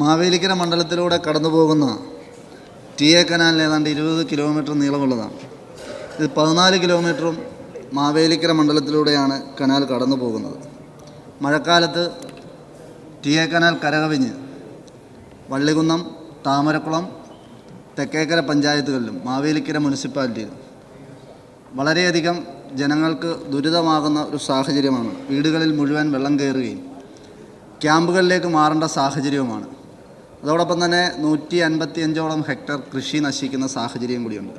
മാവേലിക്കര മണ്ഡലത്തിലൂടെ കടന്നു പോകുന്ന T A canal ഏതാണ്ട് ഇരുപത് കിലോമീറ്റർ നീളമുള്ളതാണ്. ഇത് പതിനാല് കിലോമീറ്ററും മാവേലിക്കര മണ്ഡലത്തിലൂടെയാണ് കനാൽ കടന്നു പോകുന്നത് മഴക്കാലത്ത് ടി എ കനാൽ കരകവിഞ്ഞ് വള്ളികുന്നം താമരക്കുളം തെക്കേക്കര പഞ്ചായത്തുകളിലും മാവേലിക്കര മുനിസിപ്പാലിറ്റിയിലും വളരെയധികം ജനങ്ങൾക്ക് ദുരിതമാകുന്ന ഒരു സാഹചര്യമാണ്. വീടുകളിൽ മുഴുവൻ വെള്ളം കയറുകയും ക്യാമ്പുകളിലേക്ക് മാറേണ്ട സാഹചര്യവുമാണ്. അതോടൊപ്പം തന്നെ നൂറ്റി അൻപത്തി അഞ്ചോളം ഹെക്ടർ കൃഷി നശിക്കുന്ന സാഹചര്യം കൂടിയുണ്ട്.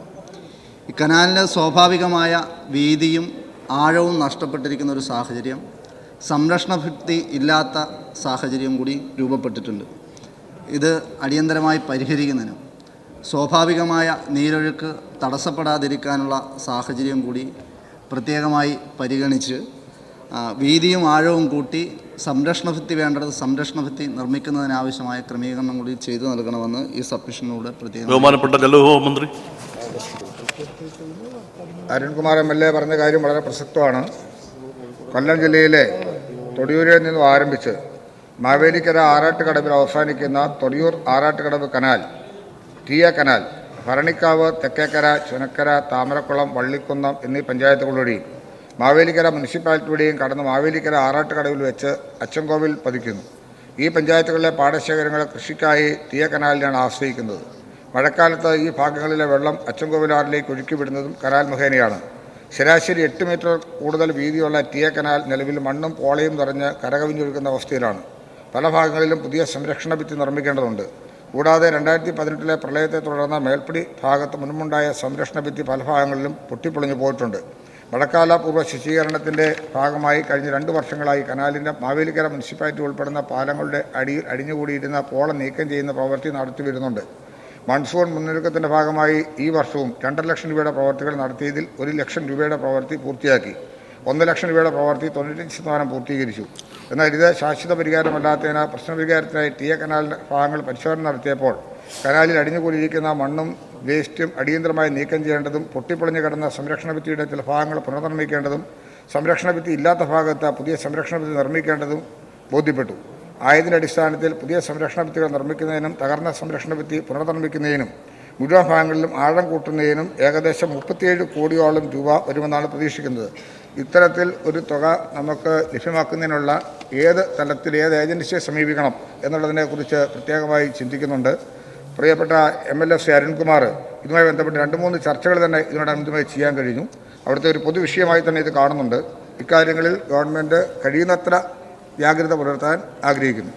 ഈ കനാലിന് സ്വാഭാവികമായ വീതിയും ആഴവും നഷ്ടപ്പെട്ടിരിക്കുന്ന ഒരു സാഹചര്യം സംരക്ഷണ ഭിത്തി ഇല്ലാത്ത സാഹചര്യം കൂടി രൂപപ്പെട്ടിട്ടുണ്ട്. ഇത് അടിയന്തരമായി പരിഹരിക്കുന്നതിനും സ്വാഭാവികമായ നീരൊഴുക്ക് തടസ്സപ്പെടാതിരിക്കാനുള്ള സാഹചര്യം കൂടി പ്രത്യേകമായി പരിഗണിച്ച് വീതിയും ആഴവും കൂട്ടി സംരക്ഷണ ഭിത്തി വേണ്ടത് സംരക്ഷണ ഭിത്തി നിർമ്മിക്കുന്നതിനാവശ്യമായ ക്രമീകരണം കൂടി ചെയ്തു നൽകണമെന്ന് ഈ സബ്മിഷനിലൂടെ പ്രത്യേകം ബഹുമാനപ്പെട്ട ജലവിഭവ മന്ത്രി. അരുൺകുമാർ എം എൽ എ പറഞ്ഞ കാര്യം വളരെ പ്രസക്തമാണ്. കൊല്ലം ജില്ലയിലെ തൊടിയൂരിൽ നിന്നും ആരംഭിച്ച് മാവേലിക്കര ആറാട്ടുകടവിൽ അവസാനിക്കുന്ന തൊടിയൂർ ആറാട്ടുകടവ് കനാൽ ടീയ കനാൽ ഭരണിക്കാവ് തെക്കേക്കര ചുനക്കര താമരക്കുളം വള്ളിക്കുന്നം എന്നീ പഞ്ചായത്തുകളുടെയും മാവേലിക്കര മുനിസിപ്പാലിറ്റിയുടെയും കടന്ന് മാവേലിക്കര ആറാട്ടുകടവിൽ വെച്ച് അച്ചൻകോവിൽ പതിക്കുന്നു. ഈ പഞ്ചായത്തുകളിലെ പാടശേഖരങ്ങൾ കൃഷിക്കായി തീയ കനാലിനാണ് ആശ്രയിക്കുന്നത്. മഴക്കാലത്ത് ഈ ഭാഗങ്ങളിലെ വെള്ളം അച്ചൻകോവിലാറിലേക്ക് ഒഴുക്കിവിടുന്നതും കനാൽ മുഖേനയാണ്. ശരാശരി എട്ട് മീറ്റർ കൂടുതൽ വീതിയുള്ള തീയ കനാൽ നിലവിൽ മണ്ണും പോളയും നിറഞ്ഞ് കരകവിഞ്ഞൊഴുകുന്ന അവസ്ഥയിലാണ്. പല ഭാഗങ്ങളിലും പുതിയ സംരക്ഷണ ഭിത്തി നിർമ്മിക്കേണ്ടതുണ്ട്. കൂടാതെ രണ്ടായിരത്തി പതിനെട്ടിലെ പ്രളയത്തെ തുടർന്ന് മേൽപ്പടി ഭാഗത്ത് മുൻപുണ്ടായ സംരക്ഷണ ഭിത്തി പല ഭാഗങ്ങളിലും പൊട്ടിപ്പൊളിഞ്ഞു പോയിട്ടുണ്ട്. മഴക്കാല പൂർവ ശുചീകരണത്തിന്റെ ഭാഗമായി കഴിഞ്ഞ രണ്ട് വർഷങ്ങളായി കനാലിന്റെ മാവേലിക്കര മുനിസിപ്പാലിറ്റി ഉൾപ്പെടുന്ന പാലങ്ങളുടെ അടിയിൽ അടിഞ്ഞുകൂടിയിരുന്ന പോളം നീക്കം ചെയ്യുന്ന പ്രവൃത്തി നടത്തി വരുന്നുണ്ട്. മൺസൂൺ മുന്നൊരുക്കത്തിന്റെ ഭാഗമായി ഈ വർഷവും രണ്ടര ലക്ഷം രൂപയുടെ പ്രവർത്തികൾ നടത്തിയതിൽ ഒരു ലക്ഷം രൂപയുടെ പ്രവൃത്തി പൂർത്തിയാക്കി. ഒന്ന് ലക്ഷം രൂപയുടെ പ്രവൃത്തി തൊണ്ണൂറ്റഞ്ച് ശതമാനം പൂർത്തീകരിച്ചു. എന്നാൽ ഇത് ശാശ്വത പരിഹാരമല്ലാത്തതിനാൽ പ്രശ്നപരിഹാരത്തിനായി ടി എ കനാലിന്റെ ഭാഗങ്ങൾ പരിശോധന നടത്തിയപ്പോൾ കനാലിൽ അടിഞ്ഞുകൂടിയിരിക്കുന്ന മണ്ണും വേസ്റ്റും അടിയന്തരമായി നീക്കം ചെയ്യേണ്ടതും പൊട്ടിപ്പൊളിഞ്ഞു കിടന്ന സംരക്ഷണ ഭിത്തിയുടെ ചില ഭാഗങ്ങൾ പുനർനിർമ്മിക്കേണ്ടതും സംരക്ഷണ ഭിത്തി ഇല്ലാത്ത ഭാഗത്ത് പുതിയ സംരക്ഷണ ഭിത്തി നിർമ്മിക്കേണ്ടതും ബോധ്യപ്പെട്ടു. ആയതിന്റെ അടിസ്ഥാനത്തിൽ പുതിയ സംരക്ഷണ ഭിത്തികൾ നിർമ്മിക്കുന്നതിനും തകർന്ന സംരക്ഷണ ഭിത്തി പുനർനിർമ്മിക്കുന്നതിനും മുഴുവൻ ഭാഗങ്ങളിലും ആഴം കൂട്ടുന്നതിനും ഏകദേശം മുപ്പത്തിയേഴ് കോടിയോളം രൂപ വരുമെന്നാണ് പ്രതീക്ഷിക്കുന്നത്. ഇത്തരത്തിൽ ഒരു തുക നമുക്ക് ലഭ്യമാക്കുന്നതിനുള്ള ഏത് തലത്തിൽ ഏത് ഏജൻസിയെ സമീപിക്കണം എന്നുള്ളതിനെക്കുറിച്ച് പ്രത്യേകമായി ചിന്തിക്കുന്നുണ്ട്. പ്രിയപ്പെട്ട M L A Shri Arunkumar ഇതുമായി ബന്ധപ്പെട്ട് രണ്ട് മൂന്ന് ചർച്ചകൾ തന്നെ ഇതിനോടനുബന്ധമായി ചെയ്യാൻ കഴിഞ്ഞു. അവിടുത്തെ ഒരു പൊതുവിഷയമായി തന്നെ ഇത് കാണുന്നുണ്ട്. ഇക്കാര്യങ്ങളിൽ ഗവൺമെന്റ് കഴിയുന്നത്ര ജാഗ്രത പുലർത്താൻ ആഗ്രഹിക്കുന്നു.